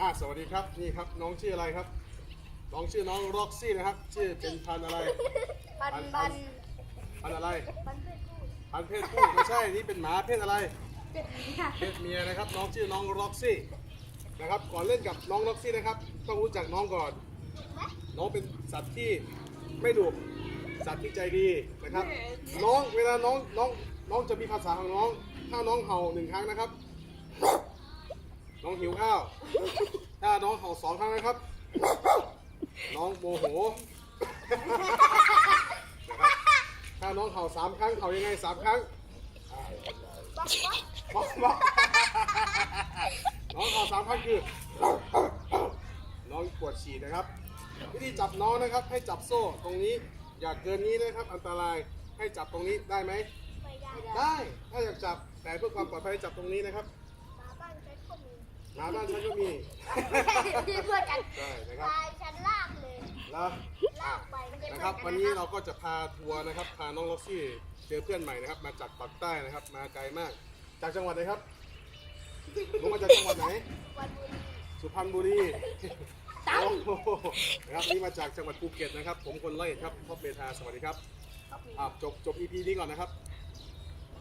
อ่าสวัสดีครับนี่ครับน้องชื่ออะไรครับ น้องชื่อน้องร็อกซี่นะครับ ชื่อเป็นพันธุ์อะไร บันบันพันธุ์อะไรบันเพศผู้พันธุ์เพศผู้ไม่ใช่นี่เป็นหมาเพศอะไรเป็ดเนี่ยเพศเมียนะครับน้องชื่อน้องร็อกซี่นะครับก่อนเล่นกับน้องร็อกซี่นะครับ ต้องรู้จักน้องก่อน น้องเป็นสัตว์ที่ไม่ดุสัตว์ที่ใจดีนะครับ น้องเวลาน้องน้องน้องจะมีภาษาของน้อง ถ้าน้องเห่าหนึ่งครั้งนะครับ น้องหิวข้าว ถ้าน้องเห่าสองครั้งนะครับ น้องโมโหนะครับถ้าน้องเห่าสามครั้งเห่ายังไงสามครั้งบักบักบอกบอกน้องเห่าสามครั้งคือ น้องปวดฉี่นะครับ วิธีจับน้องนะครับ ให้จับโซ่ตรงนี้ อย่าเกินนี้นะครับ อันตราย ให้จับตรงนี้ได้ไหม ไม่ได้ ได้ ถ้าอยากจับแต่เพื่อความปลอดภัยจับตรงนี้นะครับหมาบ้านฉันก็มีห มาบ้านฉันก็มีที่เพื่อนกันได้นะครับ ตายฉันลากเลยแล้วลากไปมันจะนะครับ วันนี้เราก็จะพาทัวร์นะครับ พาน้องล็อกซี่เจอเพื่อนใหม่นะครับ มาจากปากใต้นะครับ มาไกลมาก จากจังหวัดไหนครับลงมาจากจังหวัดไหน วันบุรีสุพรรณบุรีตั้งโอ้โหนะครับนี่มาจากจังหวัดภูเก็ตนะครับ ผมคนร้อยเอ็ดครับพ่อเบธาสวัสดีครับก็มีอ่าจบจบ EP นี้ก่อนนะครับ